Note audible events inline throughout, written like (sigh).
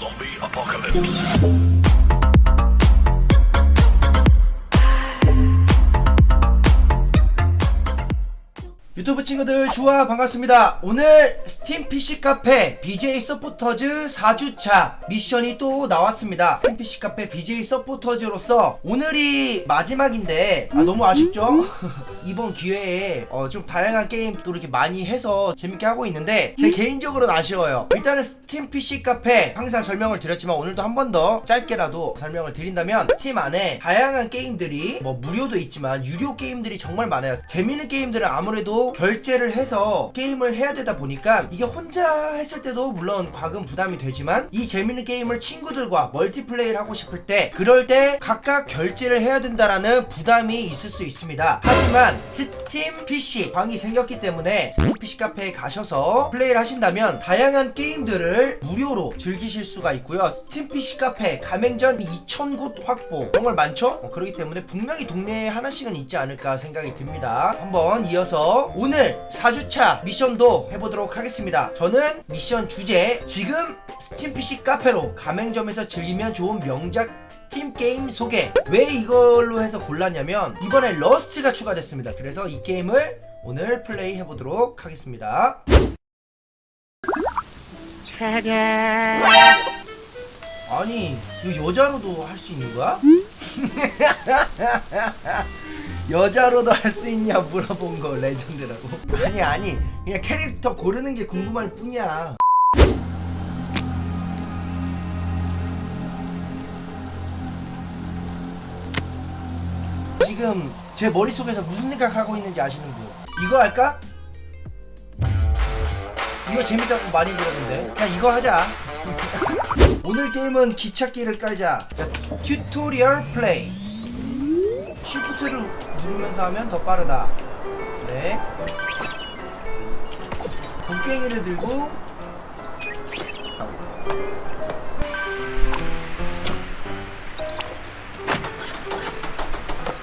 Zombie apocalypse. 유튜브 친구들 좋아 반갑습니다 오늘 스 팀 PC 카페 BJ 서포터즈 4주차 미션이 또 나왔습니다. 스팀 PC 카페 BJ 서포터즈로서 오늘이 마지막인데 아, 너무 아쉽죠? (laughs) 이번 기회에 어, 좀 다양한 게임 또 이렇게 많이 해서 재밌게 하고 있는데 제 개인적으로는 아쉬워요. 일단은 스팀 PC 카페 항상 설명을 드렸지만 오늘도 한 번 더 짧게라도 설명을 드린다면 팀 안에 다양한 게임들이 뭐 무료도 있지만 유료 게임들이 정말 많아요. 재밌는 게임들은 아무래도 결제를 해서 게임을 해야 되다 보니까 이게 혼자 했을 때도 물론 과금 부담이 되지만 이 재밌는 게임을 친구들과 멀티플레이를 하고 싶을 때 그럴 때 각각 결제를 해야 된다라는 부담이 있을 수 있습니다. 하지만 스팀 PC 방이 생겼기 때문에 스팀 PC 카페에 가셔서 플레이를 하신다면 다양한 게임들을 무료로 즐기실 수가 있고요. 스팀 PC 카페 가맹전 2000곳 확보. 정말 많죠? 어, 그렇기 때문에 분명히 동네에 하나씩은 있지 않을까 생각이 듭니다. 한번 이어서 오늘 4주차 미션도 해보도록 하겠습니다 저는 미션 주제 지금 스팀 PC 카페로 가맹점에서 즐기면 좋은 명작 스팀 게임 소개. 왜 이걸로 해서 골랐냐면 이번에 러스트가 추가됐습니다. 그래서 이 게임을 오늘 플레이 해보도록 하겠습니다. 아니 이거 여자로도 할 수 있는 거야? (laughs) 여자로도 할 수 있냐 물어본 거 레전드라고. 아니 아니. 그냥 캐릭터 고르는 게 궁금할 뿐이야. 지금 제 머릿속에서 무슨 생각하고 있는지 아시는 분? 이거 할까? 이거 재밌다고 많이 들었는데. 그냥 이거 하자. (laughs) 오늘 게임은 기찻길을 깔자. 자, 튜토리얼 플레이 쉬프트를 누르면서 하면 더 빠르다. 네. 곡괭이를 들고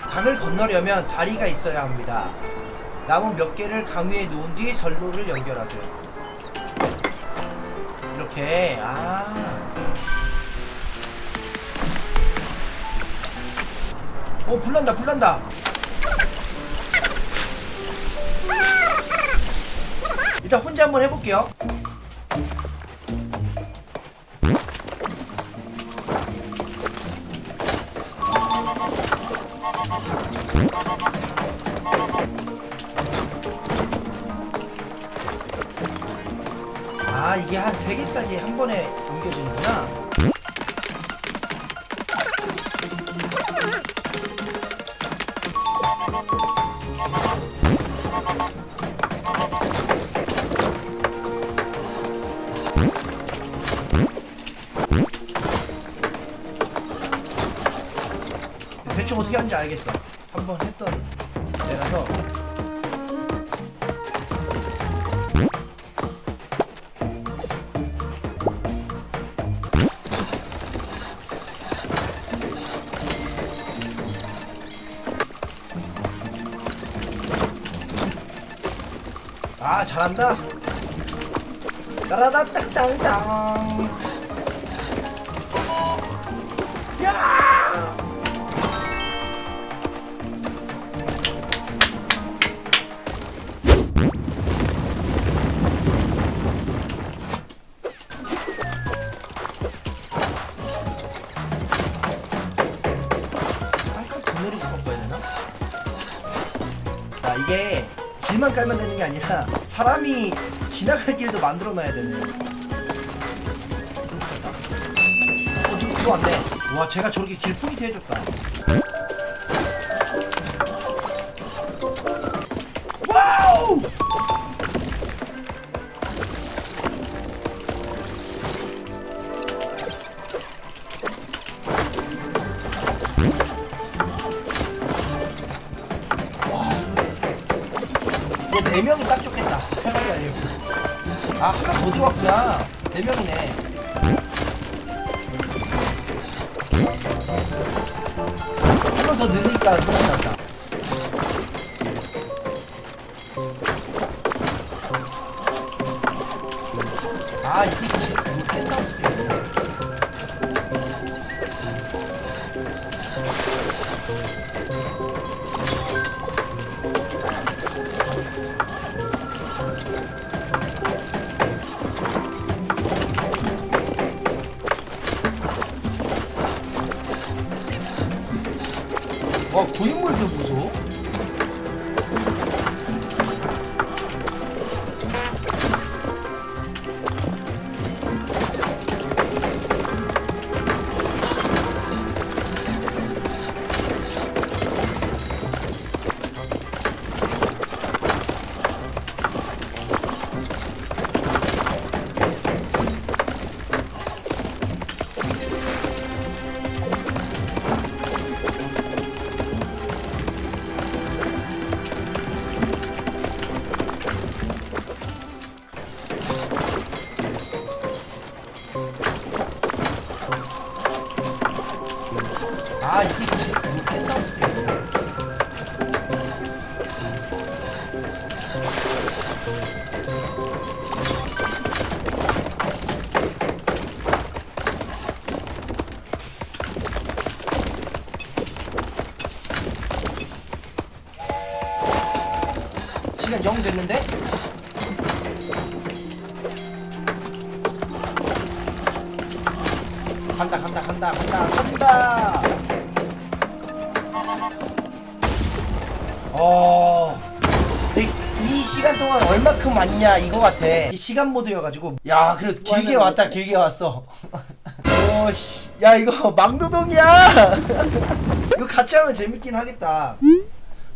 강을 건너려면 다리가 있어야 합니다. 나무 몇 개를 강 위에 놓은 뒤 선로를 연결하세요. 이렇게. 아. 어 불난다 불난다. 일단 혼자 한번 해볼게요. 아 이게 한세 개까지 한 번에 옮겨지는구나. 대충 어떻게 하는지 알겠어. 한번 했던 데라서. 아 잘한다. 따라다딱땅땅. 길만 깔면 되는 게 아니라 사람이 지나갈 길도 만들어 놔야 되네. 어, 누구 들어왔네. 와, 제가 저렇게 길 포인트 해줬다. 와우! 아 하나 더 들어왔구나. 대명이네. 네 한 번 더 느니까 생각났다. 아 이게 패스하고 싶겠네. 아 그 고인물도 무서워? 아 이게 이렇게 싸. 시간 0 됐는데? 간다 간다 간다 간다 간다 어. 이, 이 시간 동안 얼마큼 왔냐 이거 같아. 이 시간 모드여가지고. 야, 그래도 길게 왔다 길게 왔어. (laughs) 오씨, 야 이거 (laughs) 망도동이야. (laughs) 이거 같이 하면 재밌긴 하겠다.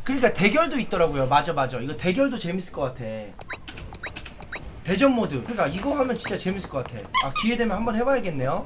그러니까 대결도 있더라고요. 맞아 맞아. 이거 대결도 재밌을 것 같아. 대전 모드. 그러니까 이거 하면 진짜 재밌을 것 같아. 아 기회 되면 한번 해봐야겠네요.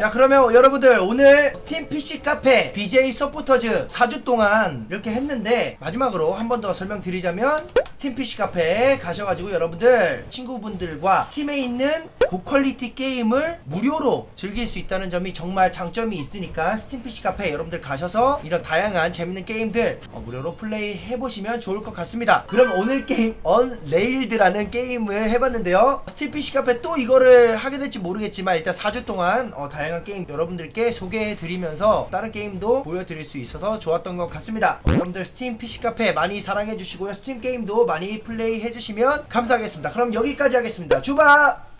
자 그러면 여러분들 오늘 스팀 PC 카페 BJ 서포터즈 4주 동안 이렇게 했는데 마지막으로 한 번 더 설명드리자면 스팀 PC 카페에 가셔가지고 여러분들 친구분들과 팀에 있는 고퀄리티 게임을 무료로 즐길 수 있다는 점이 정말 장점이 있으니까 스팀 PC 카페 여러분들 가셔서 이런 다양한 재밌는 게임들 어, 무료로 플레이 해보시면 좋을 것 같습니다. 그럼 오늘 게임 언레일드라는 게임을 해봤는데요. 스팀 PC 카페 또 이거를 하게 될지 모르겠지만 일단 4주 동안 어, 다 양한 게임 여러분들께 소개해드리면서 다른 게임도 보여드릴 수 있어서 좋았던 것 같습니다. 어, 여러분들 스팀 PC 카페 많이 사랑해주시고요. 스팀 게임도 많이 플레이 해주시면 감사하겠습니다. 그럼 여기까지 하겠습니다. 주바